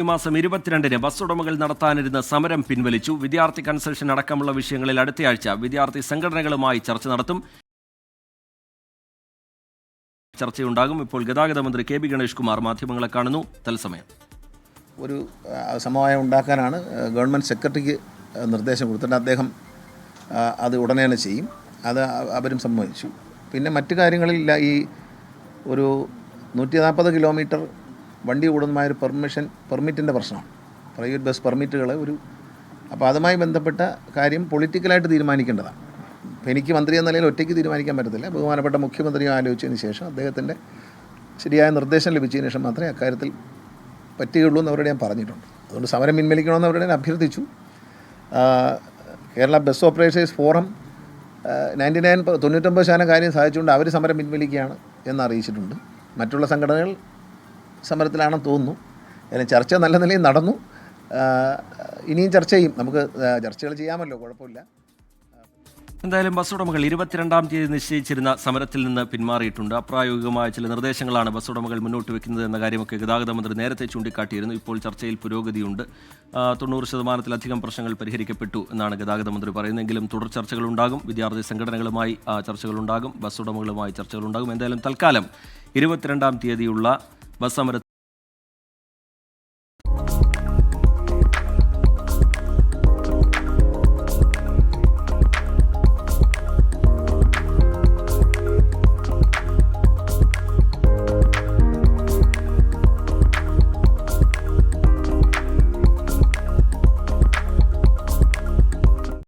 ഈ മാസം ഇരുപത്തിരണ്ടിന് ബസ് ഉടമകൾ നടത്താനിരുന്ന സമരം പിൻവലിച്ചു. വിദ്യാർത്ഥി കൺസൾഷൻ അടക്കമുള്ള വിഷയങ്ങളിൽ അടുത്തയാഴ്ച വിദ്യാർത്ഥി സംഘടനകളുമായി ചർച്ച നടത്തും. ചർച്ചയുണ്ടാകും. ഇപ്പോൾ ഗതാഗത മന്ത്രി കെ ബി ഗണേഷ് കുമാർ മാധ്യമങ്ങളെ കാണുന്നു. തത്സമയം. ഒരു സമവായം ഉണ്ടാക്കാനാണ് ഗവൺമെന്റ് സെക്രട്ടറിക്ക് നിർദ്ദേശം കൊടുത്തിട്ട് അദ്ദേഹം അത് ഉടനെ തന്നെ ചെയ്യും. അത് അവരും സമ്മതിച്ചു. പിന്നെ മറ്റു കാര്യങ്ങളില്ല. ഈ ഒരു നൂറ്റി നാൽപ്പത് കിലോമീറ്റർ വണ്ടി ഓടുന്നമായ ഒരു പെർമിഷൻ പെർമിറ്റിന്റെ പ്രശ്നമാണ്. പ്രൈവറ്റ് ബസ് പെർമിറ്റുകൾ ഒരു അപ്പോൾ അതുമായി ബന്ധപ്പെട്ട കാര്യം പൊളിറ്റിക്കലായിട്ട് തീരുമാനിക്കേണ്ടതാണ്. അപ്പോൾ എനിക്ക് മന്ത്രി എന്ന നിലയിൽ ഒറ്റയ്ക്ക് തീരുമാനിക്കാൻ പറ്റത്തില്ല. ബഹുമാനപ്പെട്ട മുഖ്യമന്ത്രിയും ആലോചിച്ചതിന് ശേഷം അദ്ദേഹത്തിന്റെ ശരിയായ നിർദ്ദേശം ലഭിച്ചതിന് ശേഷം മാത്രമേ അക്കാര്യത്തിൽ പറ്റുകയുള്ളൂ എന്ന് അവരോട് ഞാൻ പറഞ്ഞിട്ടുണ്ട്. അതുകൊണ്ട് സമരം പിൻവലിക്കണമെന്ന് അവരോട് ഞാൻ അഭ്യർത്ഥിച്ചു. Kerala bus operators forum ninety nine തൊണ്ണൂറ്റൊമ്പത് ശതമാനം കാര്യം സാധിച്ചുകൊണ്ട് അവർ സമരം പിൻവലിക്കുകയാണ് എന്ന് അറിയിച്ചിട്ടുണ്ട്. മറ്റുള്ള സംഘടനകൾ സമരത്തിലാണെന്ന് തോന്നുന്നു. അതിന് ചർച്ച നല്ല നിലയിൽ നടന്നു. ഇനിയും ചർച്ച ചെയ്യും. നമുക്ക് ചർച്ചകൾ ചെയ്യാമല്ലോ കുഴപ്പമില്ല. എന്തായാലും ബസ് ഉടമകൾ ഇരുപത്തിരണ്ടാം തീയതി നിശ്ചയിച്ചിരുന്ന സമരത്തിൽ നിന്ന് പിന്മാറിയിട്ടുണ്ട്. അപ്രായോഗികമായ ചില നിർദ്ദേശങ്ങളാണ് ബസ് ഉടമകൾ മുന്നോട്ട് വെക്കുന്നത് എന്ന കാര്യമൊക്കെ ഗതാഗത മന്ത്രി നേരത്തെ ചൂണ്ടിക്കാട്ടിയിരുന്നു. ഇപ്പോൾ ചർച്ചയിൽ പുരോഗതിയുണ്ട്. തൊണ്ണൂറ് ശതമാനത്തിലധികം പ്രശ്നങ്ങൾ പരിഹരിക്കപ്പെട്ടു എന്നാണ് ഗതാഗത മന്ത്രി പറയുന്നതെങ്കിലും തുടർ ചർച്ചകളുണ്ടാകും വിദ്യാർത്ഥി സംഘടനകളുമായി ചർച്ചകളുണ്ടാകും ബസ് ഉടമകളുമായി ചർച്ചകളുണ്ടാകും എന്തായാലും തൽക്കാലം ഇരുപത്തിരണ്ടാം തീയതിയുള്ള ബസ് സമര